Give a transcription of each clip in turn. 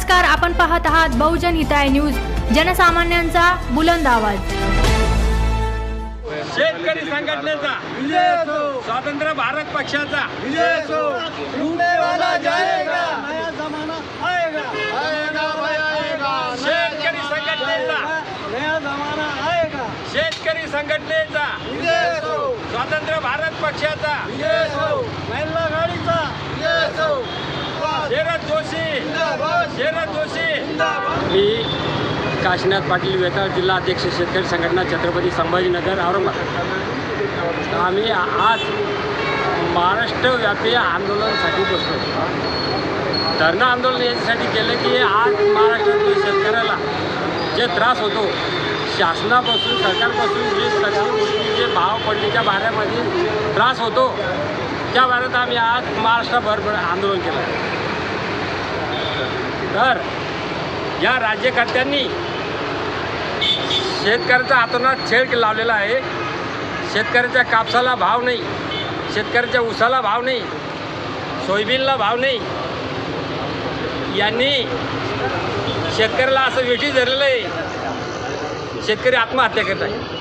नमस्कार आपण पाहत आहात बहुजन हिताय न्यूज जनसामान्यांचा बुलंद आवाज. शेतकरी संघटनेचा. स्वातंत्र्य भारत पक्षाचा. नया जमाना आएगा आएगा भाई आएगा शेतकरी संघटनेचा. नया जमाना आएगा शेतकरी संघटनेचा. स्वातंत्र्य भारत पक्षाचा. महिला गाडीचा मी काशीनाथ पाटील वेताळ जिल्हा अध्यक्ष शेतकरी संघटना छत्रपती संभाजीनगर औरंगाबाद. आम्ही आज महाराष्ट्रव्यापी आंदोलनासाठी बसलो. धरणं आंदोलन याच्यासाठी केलं की आज महाराष्ट्रातील शेतकऱ्याला जे त्रास होतो शासनापासून सरकारपासून जे सगळ्या गोष्टी जे भाव पडलीच्या बाऱ्यामध्ये त्रास होतो त्या बाऱ्यात आम्ही आज महाराष्ट्रभर आंदोलन केलं. तर या राज्यकर्त्यांनी शेतकऱ्याचा हातोनात छेड लावलेला आहे. शेतकऱ्याच्या कापसाला भाव नाही. शेतकऱ्याच्या ऊसाला भाव नाही. सोयाबीनला भाव नाही. यांनी शेतकऱ्याला असं वेठी धरलेलं आहे. शेतकरी आत्महत्या करत आहे.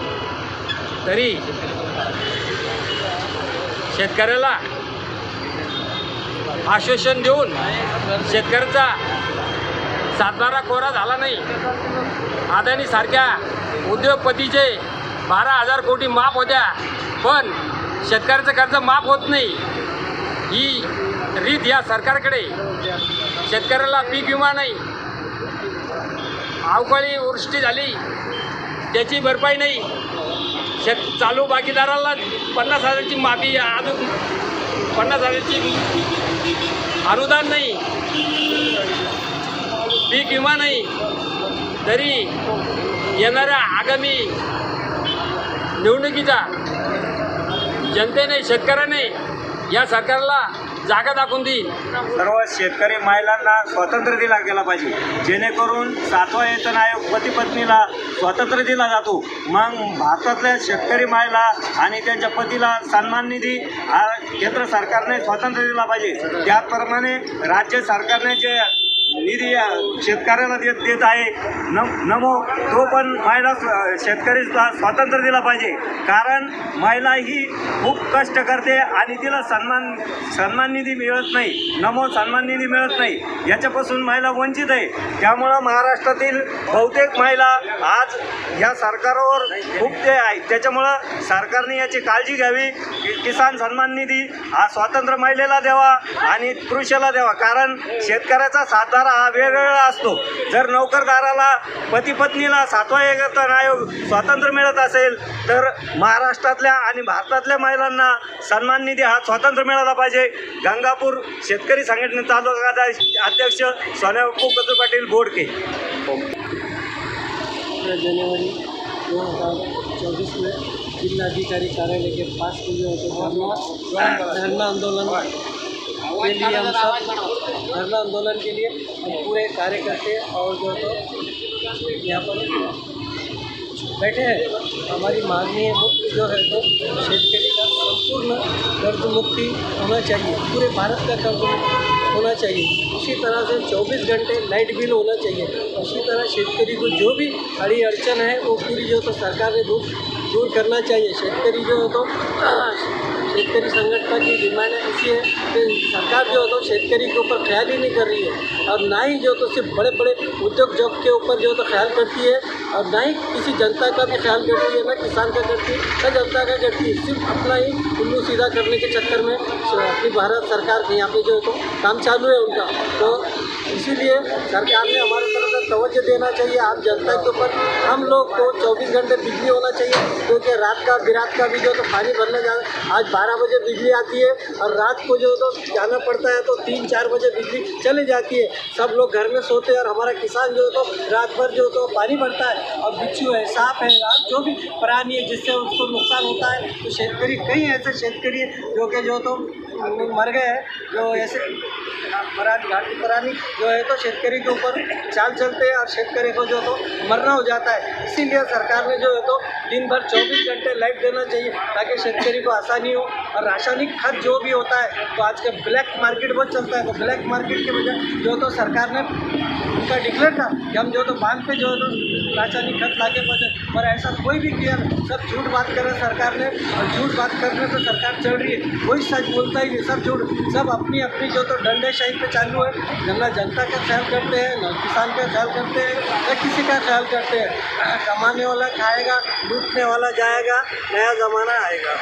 तरी शेतकऱ्याला आश्वासन देऊन शेतकऱ्याचा सातबारा कोरा झाला नाही. अदानीसारख्या उद्योगपतीचे बारा हजार कोटी माफ होत्या पण शेतकऱ्याचं कर्ज माफ होत नाही. ही रीत या सरकारकडे. शेतकऱ्याला पीक विमा नाही. अवकाळी वृष्टी झाली त्याची भरपाई नाही. शेत चालू बाकीदाराला पन्नास हजाराची माफी अजून पन्नास हजाराची अनुदान नाही. पीक विमा नाही तरी येणाऱ्या आगामी निवडणुकीचा जनतेने शेतकऱ्याने या सरकारला जागा दाखवून देईल. सर्व शेतकरी महिलांना स्वातंत्र्य दिला गेला पाहिजे. जेणेकरून सातवा वेतन आयोग पती पत्नीला स्वातंत्र्य दिला जातो. मग भारतातल्या शेतकरी महिला आणि त्यांच्या पतीला सन्मान निधी हा केंद्र सरकारने स्वातंत्र्य दिला पाहिजे. त्याचप्रमाणे राज्य सरकारने जे निधी शेतकऱ्याला देत देत आहे. न नमो तो पण महिला शेतकरी स्वातंत्र्य दिला पाहिजे. कारण महिला ही खूप कष्ट करते आणि तिला सन्मान सन्मान निधी मिळत नाही. नमो सन्मान निधी मिळत नाही. याच्यापासून महिला वंचित आहे. त्यामुळं महाराष्ट्रातील बहुतेक महिला आज या सरकारवर खूप ते आहे त्याच्यामुळं सरकारने याची काळजी घ्यावी. किसान सन्मान निधी हा स्वातंत्र्य महिलेला द्यावा आणि पुरुषाला द्यावा. कारण शेतकऱ्याचा सातारा हा वेगवेगळा असतो. जर नोकरदाराला पती पत्नीला सातवा एकता आयोग स्वातंत्र्य मिळत असेल तर महाराष्ट्रातल्या आणि भारतातल्या महिलांना सन्मान निधी हा स्वातंत्र्य मिळाला पाहिजे. गंगापूर शेतकरी संघटने तालुका अध्यक्ष सोन्याबापू कत्र पाटील बोडके. जानेवारी दो हज़ार चौबीस में जिलाधिकारी कार्यालय के पास में धरना आंदोलन के लिए हम सब धरना आंदोलन के लिए हम पूरे कार्यकर्ते और जो है तो यहाँ पर बैठे हैं। हमारी मांगनी है मुख्य जो है तो शेतकरी का संपूर्ण कर्ज मुक्ति होना चाहिए। पूरे भारत का कर्ज मुक्त होना चाहिए। उसी तरह से 24 घंटे लाइट बिल होना चाहिए। उसी तरह शेतकरी को जो भी अड़ी अड़चन है, वो पूरी जो तो सरकार ने दूर दूर करना चाहिए। शेतकरी जो है तो शेतकरी संगठन की डिमांड ऐसी है कि सरकार जो है तो शेतकरी के ऊपर ख्याल ही नहीं कर रही है। और ना ही जो तो सिर्फ़ बड़े बड़े उद्योग जॉब के ऊपर जो तो ख्याल करती है, और ना ही किसी जनता का भी ख्याल करती है, ना किसान का करती है, ना जनता का करती है। सिर्फ़ अपना ही उल्लू सीधा करने के चक्कर में अपनी भारत सरकार के यहाँ पे जो है तो काम चालू है उनका। तो इसीलिए सरकार ने हमारे तवज्जो देना चाहिए आम जनता के ऊपर। हम लोग को 24 घंटे बिजली होना चाहिए, क्योंकि रात का बिरात का भी जो तो पानी भरने जाना आज 12 बजे बिजली आती है और रात को जो तो जाना पड़ता है तो तीन चार बजे बिजली चली जाती है। सब लोग घर में सोते हैं और हमारा किसान जो तो रात भर जो तो पानी भरता है। और बिच्छू है, सांप है जो भी प्राणी है जिससे उसको नुकसान होता है तो शेतकरी, कई ऐसे शेतकरी जो कि जो तो मर गए जो ऐसे परानी घाटी परानी जो है तो शेतकरी के ऊपर चाल चलते हैं और शेतकरी को जो तो मरना हो जाता है। इसीलिए सरकार ने जो है तो दिन भर 24 घंटे लाइट देना चाहिए ताकि शेतकरी को आसानी हो और रासायनिक खाद जो भी होता है तो आज के ब्लैक मार्केट बहुत चलता है। तो ब्लैक मार्केट की वजह जो तो सरकार ने उनका डिक्लेयर था कि हम जो तो बाँध पे जो तो रासायनिक खत लाके पहुँचे, पर ऐसा कोई भी किया सब झूठ बात कर रहे सरकार ने, और झूठ बात करने पे सरकार चल रही है। कोई सच बोलता ही नहीं, सब झूठ। सब अपनी अपनी जो तो डंडे डंडेशाही पे चालू है। न जनता का ख्याल करते हैं, न किसान का ख्याल करते हैं, न किसी का ख्याल करते हैं। कमाने वाला खाएगा, लूटने वाला जाएगा, नया ज़माना आएगा।